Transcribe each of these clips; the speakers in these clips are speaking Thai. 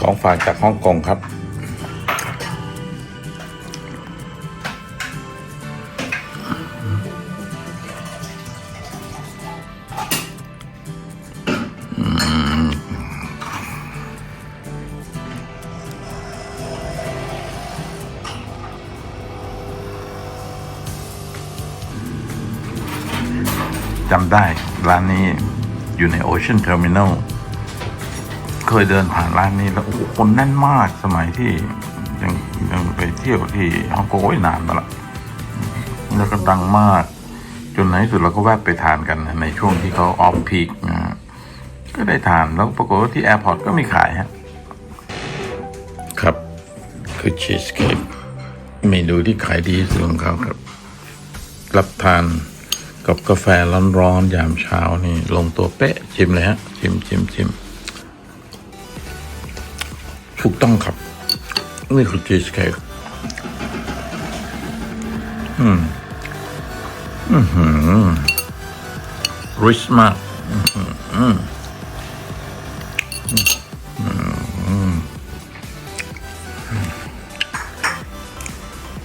ของฝากจากฮ่องกงครับ จำได้ ร้านนี้อยู่ใน Ocean Terminal เคยเดินผ่านร้านนี้แล้วโอ้โหคนแน่นมากสมัยที่ยังยังไปเที่ยวที่ฮ่องกงโอ้ยนานมาละแล้วก็ดังมาก จนในที่สุดเราก็แวะไปทานกันในช่วงที่เขาออฟพีคนะฮะก็ได้ทานแล้วปรากฏว่าที่แอร์พอร์ตก็มีขายฮะครับคือชีสเค้กเมนูที่ขายดีที่สุดของเขาครับ รับทานกับกาแฟร้อนๆยามเช้านี่ ลงตัวเป๊ะชิมเลยฮะชิมชิมชิม ถูกต้องครับ นี่คือชีสเค้กอืม อือหือริชมากอื้อหือ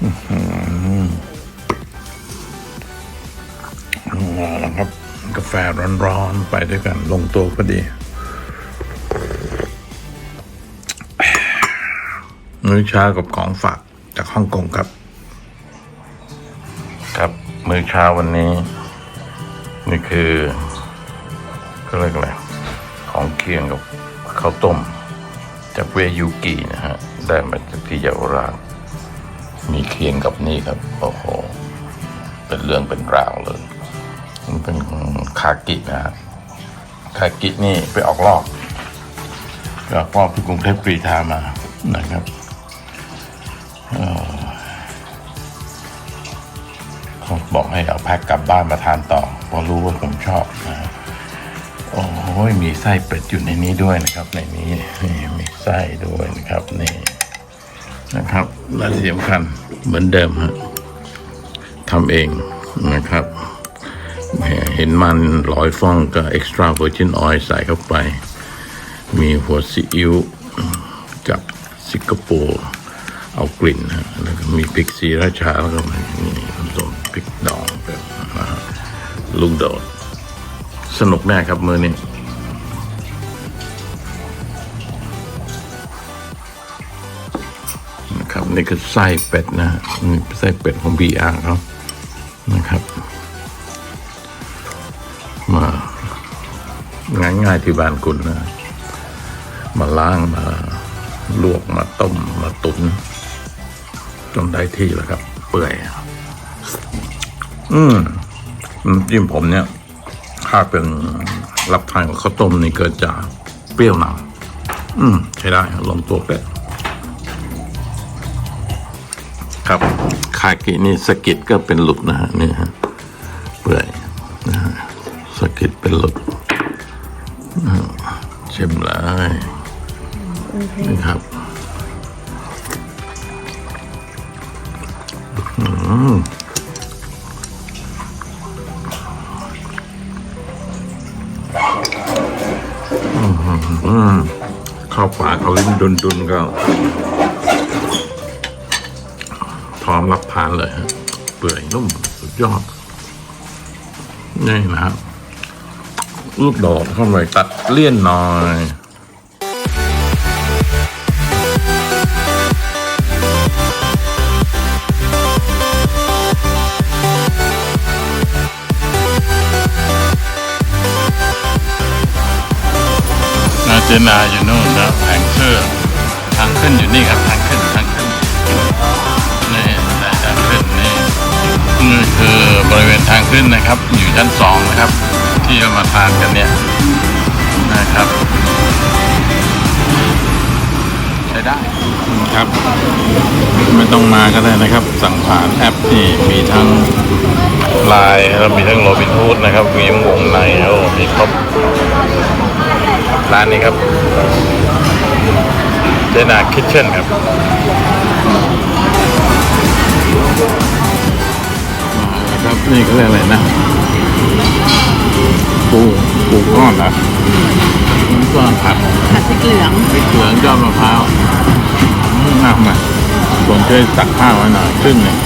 อื้อหือเอาละครับ กาแฟร้อนๆ ไปด้วยกัน ลงตัวพอดี มื้อเช้ากับของฝากจากฮ่องกงครับ ครับมื้อเช้าวันนี้ นี่คือก็เรียกอะไรของเคียงกับข้าวต้ม จากเวยูกินะฮะ ได้มาจากที่เยาวราชมีเคียงกับนี่ครับ โอ้โห เป็นเรื่องเป็นราวเลย มันเป็นคากินะฮะคากินี่ไปออกรอบออกรอบที่กรุงเทพกรีฑามานะครับ เขาบอกให้เอาแพ็คกลับบ้านมาทานต่อเพราะรู้ว่าผมชอบนะโอ้ยมีไส้เป็ดอยู่ในนี้ด้วยนะครับ ในนี้นี่มีไส้ด้วยนะครับนี่นะครับและที่สำคัญเหมือนเดิมฮะทำเองนะครับเห็นมันร้อยฟองก็ extra virgin oil ใส่เข้าไป มีหัวซีอิ๊วจากสิงคโปร์ เอากลิ่นนะแล้วก็มีพริกสีราชาแล้วก็มีผสมพริกดองแบบนะฮะลูกโดด สนุกแน่ครับมือนี้นะครับนี่คือไส้เป็ดนะนี่ไส้เป็ดของบีอาร์เขานะครับ มาง่ายง่ายที่บ้านคุณนะ มาล้างมาลวกมาต้มมาตุ๋น จนได้ที่แล้วครับ เปื่อย อืมจิ้มผมเนี่ย ถ้าเป็นรับทานกับข้าวต้มนี่เกิดจากเปรี้ยวนำอืม ใช้ได้ลงตัวเป๊ะครับ คากินี่สะกิดก็เป็นหลุดนะฮะนี่ฮะเปื่อยนะฮะสะกิดเป็นหลุดชิมเลยนี่ครับ เข้าปากเอาลิ้นดุนๆก็พร้อมรับทานเลยฮะเปื่อยนุ่มสุดยอดนี่นะครับลูกโดดเข้าไปตัดเลี่ยนหน่อย เจนาอยู่โน่นแล้วแผงเสื้อทางขึ้นอยู่นี่ครับทางขึ้นทางขึ้นนี่ทางขึ้นนี่นี่คือบริเวณทางขึ้นนะครับ อยู่ชั้นสองนะครับ ที่เรามาทานกันเนี่ยนะครับใช้ได้ครับ ไม่ต้องมาก็ได้นะครับ สั่งผ่านแอปนี่มีทั้งไลน์แล้วมีทั้งโรบินฮูดนะครับมีทั้งวงในโอ้มีครบ ร้านนี้ครับ เจนาคิทเช่นครับ ครับ นี่เขาเรียกอะไรนะปูปูก้อนนะก็ผัดผัดพริกเหลืองพริกเหลืองยอดมะพร้าวอืมมามาส่วนช่วยตักข้าวไว้หน่อยครึ่งหนึ่ง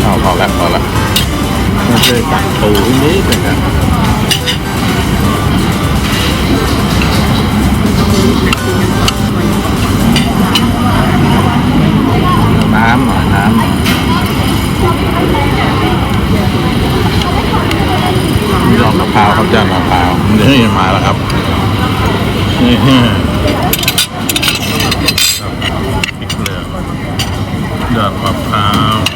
เอาพอแล้วพอแล้ว มาช่วยตักปูนิดนึงครับน้ำหน่อยน้ำหน่อยมีดอกมะพร้าวครับจ้ามะพร้าวนี่มาแล้วครับนี่พริกเหลืองยอดมะพร้าว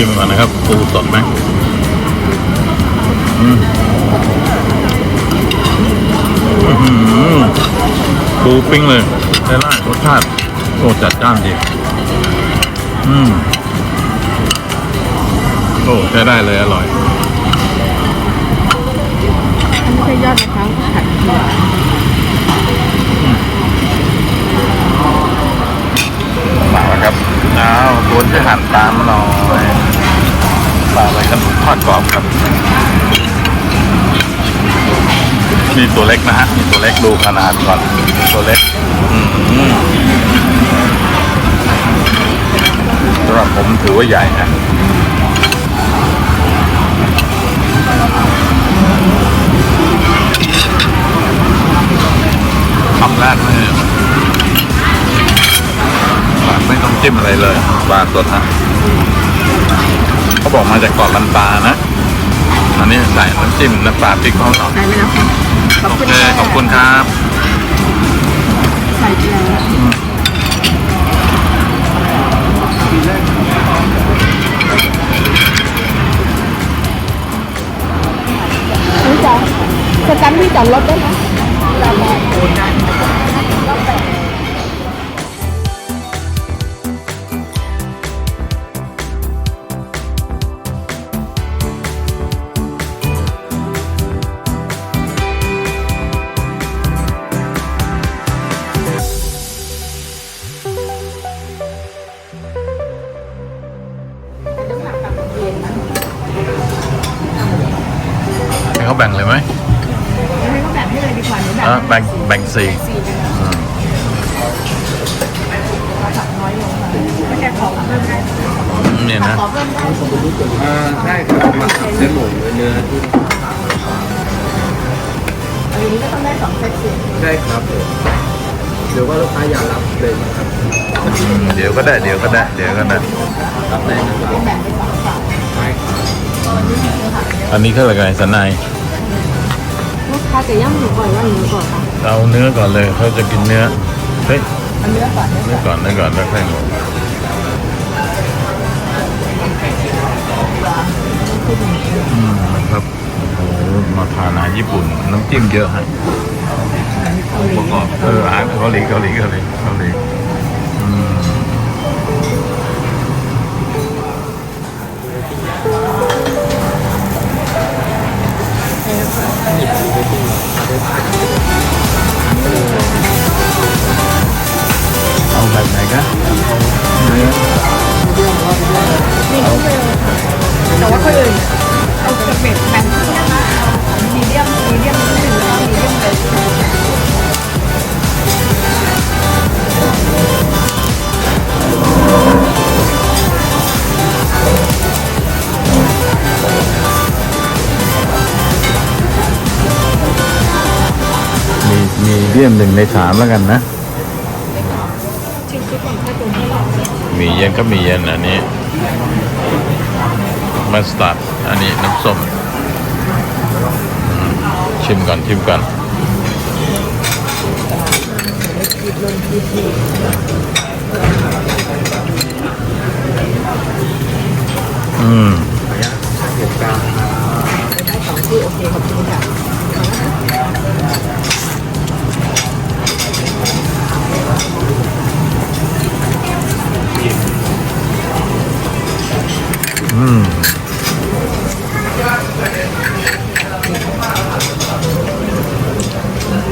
ชิมก่อนนะครับ ปูสดไหมอืมอื้อหือปูปิ้งเลยได้ล่ารสชาติโอ้จัดจ้านดีอืมโอ้ใช้ได้เลยอร่อยอันนี้คือยอดมะพร้าวผัดเกลือมาครับ เอาตัวที่หั่นตามาหน่อยปลาอะไรกันทอดกรอบครับนี่ตัวเล็กนะฮะนี่ตัวเล็กดูขนาดก่อน ตัวเล็กอืมสำหรับผมถือว่าใหญ่นะทำแรกเลย ไม่ต้องจิ้มอะไรเลยปลาสดนะเขาบอกมาจากเกาะลันตานะอันนี้ใส่น้ำจิ้มน้ำปลาพริกเขาหน่อยใส่ไปแล้วค่ะขอบโอคุณเคค่ะขอบคุณครับใส่ไปแล้วนี่จ้ะสแตมป์ที่จอดรถได้ไหมให้ งแบ่งสี่สี่เป็นอืมผักน้อยลงไม่แค่ขอเพิ่มได้เนี่ยนะขอเพิ่มได้อ่าใช่ครับมาเส้นหมูเนื้อที่อันนี้ก็ต้องได้สองเซตสิใช่ครับผมหรือว่าลูกค้าอยากรับเลยนะครับเดี๋ยวก็ได้เดี๋ยวก็ได้เดี๋ยวก็ได้รับได้นะครับแบ่งเป็นสองฝั่งใช่ครับอันนี้เขาเรียกอะไรสันในลูกค้าจะย่ำหมูก่อนว่าหมูก่อนคะ เอาเนื้อก่อนเลยเขาจะกินเนื้อเฮ้ยเอาเนื้อก่อนเนื้อเนื้อก่อนเนื้อก่อนแล้วค่อยหมูอืมครับโอ้โหมาทานอาหารญี่ปุ่น น้ำจิ้มเยอะฮะประกอบเอออาหารเกาหลีเกาหลีเกาหลีเกาหลี นี่เขาเลยแต่ว่าคนอื่นเอากระเป็ดแบ่งที่นะคะเอามีเดียมมีเดียมนิดหนึ่งแล้วก็มีเดียมเลยมีมีเลี่ยมหนึ่งในสามแล้วกันนะ ชิมซุปก่อนถ้าตรงที่เรา มีเย็นก็มีเย็นอันนี้ มัสตาร์ดอันนี้น้ำส้มอืมชิมก่อนชิมก่อน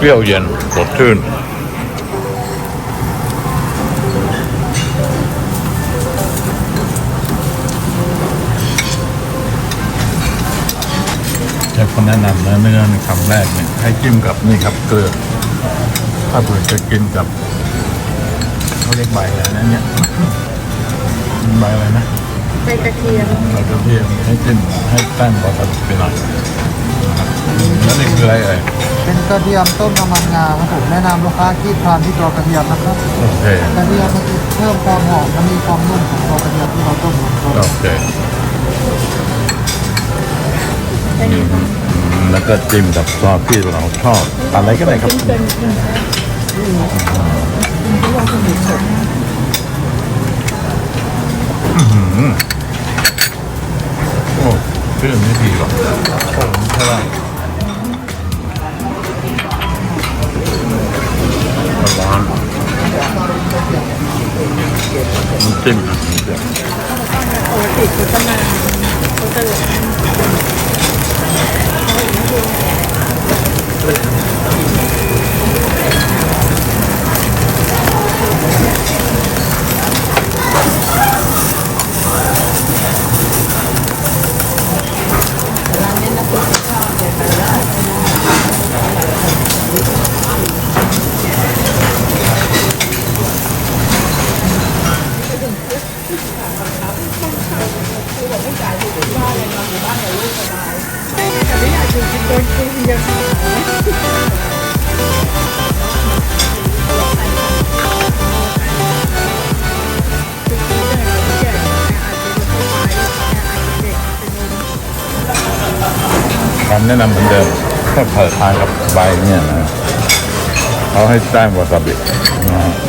เปรี้ยวเย็นสดชื่นจะคนแนะนำนะไม่ใช่ในคำแรกเนี่ยให้จิ้มกับนี่ครับเกลือถ้าเผื่อจะกินกับเขาเรียกใบอะไรนะเนี่ยใบอะไรนะใบกระเทียมใบกระเทียมให้จิ้มให้แป้งบอสไปหน่อยแล้วนี่คืออะไรเอ่ย เป็นกระเทียมต้มน้ำมันงาครับผมแนะนำลูกค้าที่ทานที่ตัวกระเทียมนะครับโอเคกระเทียมมันจะเพิ่มความหอมและมีความนุ่มของตัวกระเทียมที่เราต้มลงไปโอเคอืมแล้วก็จิ้มกับซอสที่เราชอบอะไรก็ได้ครับจิ้มเป็นหนึ่งแค่ที่วางสมุนไพรโอ้เครื่องไม่ดีหรอกโอ้ใช่ไหม น้ำจิ้มน้ำจิ้มปกติเขาจะมาเขาจะ โดนกินเยอะอาจจะไม่ค่อยไปอาจจะเด็กเป็นคำแนะนำเหมือนเดิมถ้าเปิดทานกับใบเนี่ยนะเขาให้แต้มวาซาบินะ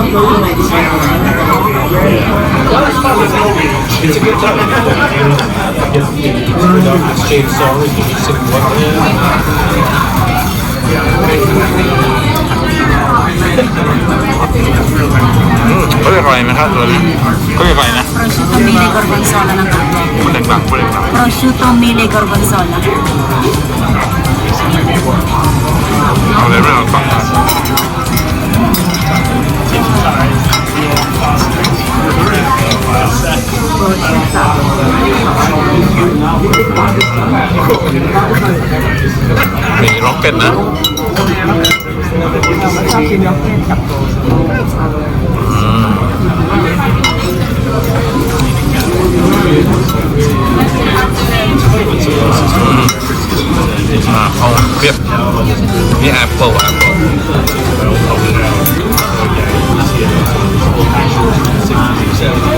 ฮะเขาเรียกอะไรนะครับตัวนี้เขาเรียกอะไรนะ prosciutto mele gorgonzola ng tatlo. พูดดังๆพูดดัง Prosciutto mele gorgonzola. ๆเอาเลยไม่เอาตังค์นะ มีร็อกเก็ตนะชอบกินล็อกเก็ตกับอ่าเอาเปรียบนี่แอปเปิลแอปเปิลเ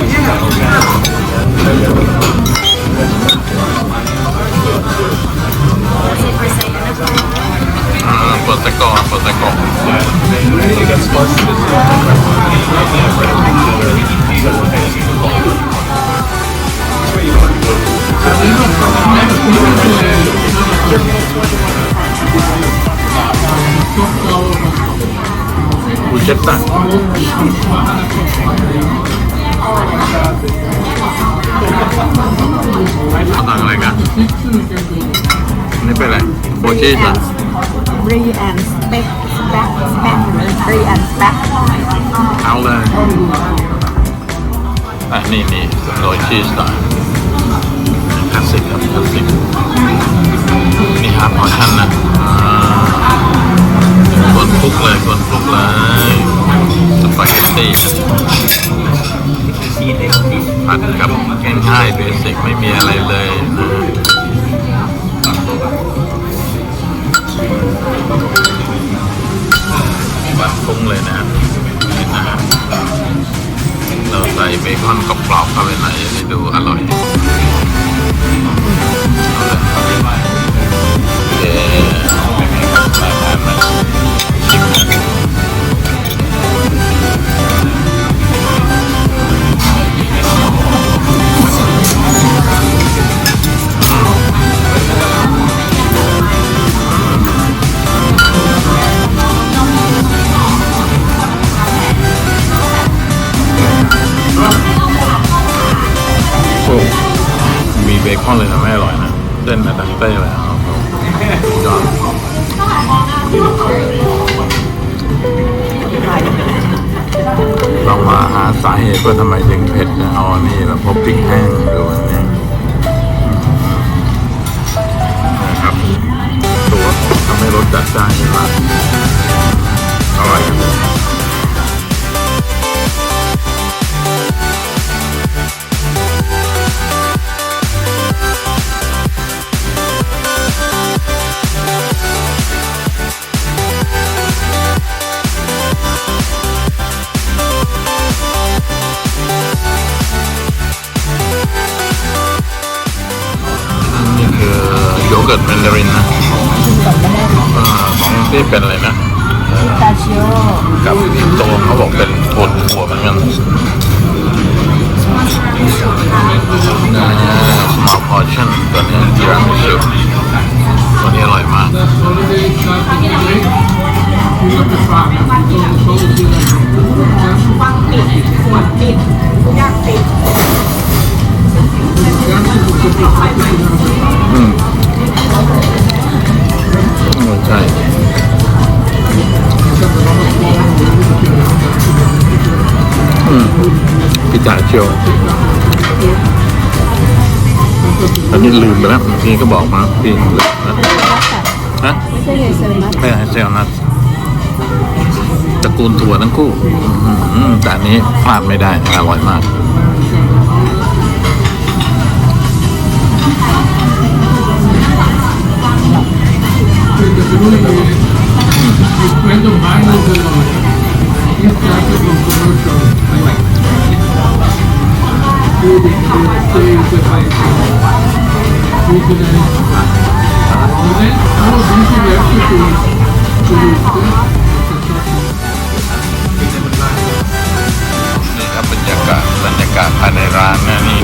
ปิดตะกร้อเปิดตะกร้อบู เชตต้าเอาตังค์อะไรกันนี่เป็นอะไรโบชีสอะบรีแอนด์สเต็กสแต็กสแต็กบรีแอนด์สเต็กเอาเลยอะนี่นี่โรยชีสหน่อยคลาสสิกครับคลาสสิกนี่ฮาร์ดพอชั่นนะอ่ากดคลุกเลยกดคลุกเลย สปาเกตตี้ผัดกับง่ายเบสิกไม่มีอะไรเลยนะบันฟุ้งเลยนะนี่นะฮะเราใส่เบคอนกรอบๆเข้าไปหน่อยจะได้ดูอร่อย มีเบคอนเลยทำให้อร่อยนะเส้นอะดันเต้เลยครับยอดเรามาหาสาเหตุว่าทำไมถึงเผ็ดนะเอาอันนี่เราพบพริกแห้งดูนนี้นะครับตัวทำให้รสจัดจ้านขึ้นมาอร่อย โยเกิร์ตแมนดารินนะอ่าของที่เป็นอะไรนะตาเชียวกับตัวเขาบอกเป็นถั่วถั่วเหมือนกันนะ small portion ตัวนี้ทีรังสุตัวนี้อร่อยมากอืมโอ้ ใช่อืมพิจาเชียวอันนี้ลืมไปแล้วเมื่ก็บอกมาพี่ลืมนะฮะไม่ใช่เซลนัทไม่ใช่เซลนัทตระกูลถั่วทั้งคู่แต่อันนี้พลาดไม่ได้อร่อยมาก friend of mine was a lawyer. He started from commercial building real estate advisory. Business. And then I was interested to to research. นี่ครับบรรยากาศบรรยากาศภายในร้านนะนี่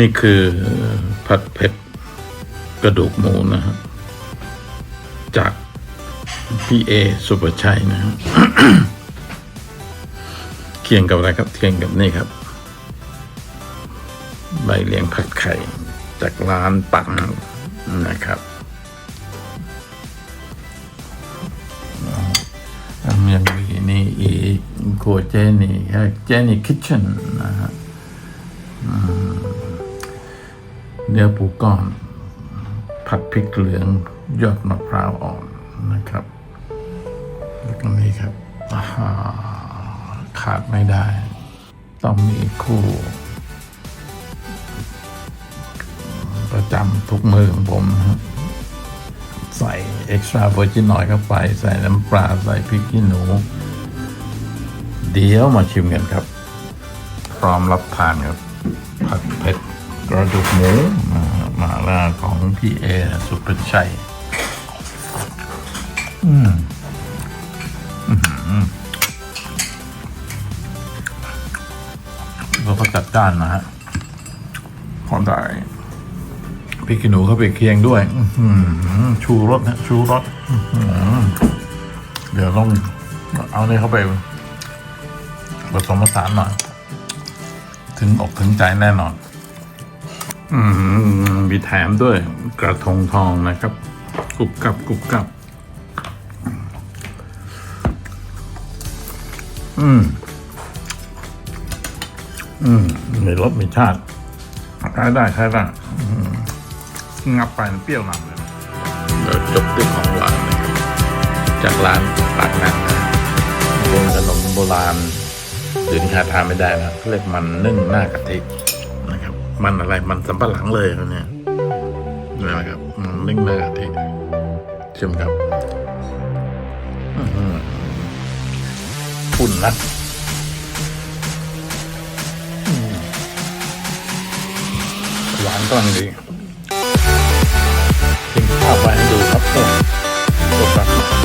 นี่คือผัดเผ็ด กระดูกหมูนะฮะจากพี่เอสุปชัยนะฮะเคียงกับอะไรครับเคียงกับนี่ครับ ใบเลียงผัดไข่ จากร้านปังนะครับยังมีนี่อีกคเจนี่เจนี่คิทเช่นนะฮะเนื้อปูก้อน ผัดพริกเหลืองยอดมะพร้าวอ่อนนะครับ แล้วก็นี่ครับาขาดไม่ได้ ต้องมีคู่ ประจำทุกมือของผมนะครับใส่เอ็กซ์ตร้าเวอร์จินหน่อยเข้าไป ใส่น้ำปลาใส่พริกขี้หนู เดี๋ยวมาชิมกันครับ พร้อมรับทานครับ ผัดเผ็ด กระดูกหมูมามาล่าของพี่เอสุประชัย อืมแล้วก็จัดจ้านนะฮะขอได้พริกขี้หนูเข้าไปเคียงด้วยชูรสนะชูรสเดี๋ยวต้องเอาเนี่ยเข้าไปผสมผสานหน่อย ถึงอกถึงใจแน่นอน มีแถมด้วยกระทงทองนะครับกรุบกับกรุบกับ อืม อืม มีรสมีชาติใช้ได้ใช้ได้งับไปมันเปรี้ยวนำเลยเดี๋ยวจบด้วยของหวานนะครับจากร้านปากนังเป็นขนมโบราณหรือที่หาทานไม่ได้นะเขาเรียกมันนึ่งหน้ากะทิ มันอะไรมันสัมปะหลังเลยเนี่ยนะครับเล่งหน้าที่เชื่อมครับฝุ่นนะหวานกำลังดีกินข้าวไปให้ดูครับผมจบครับ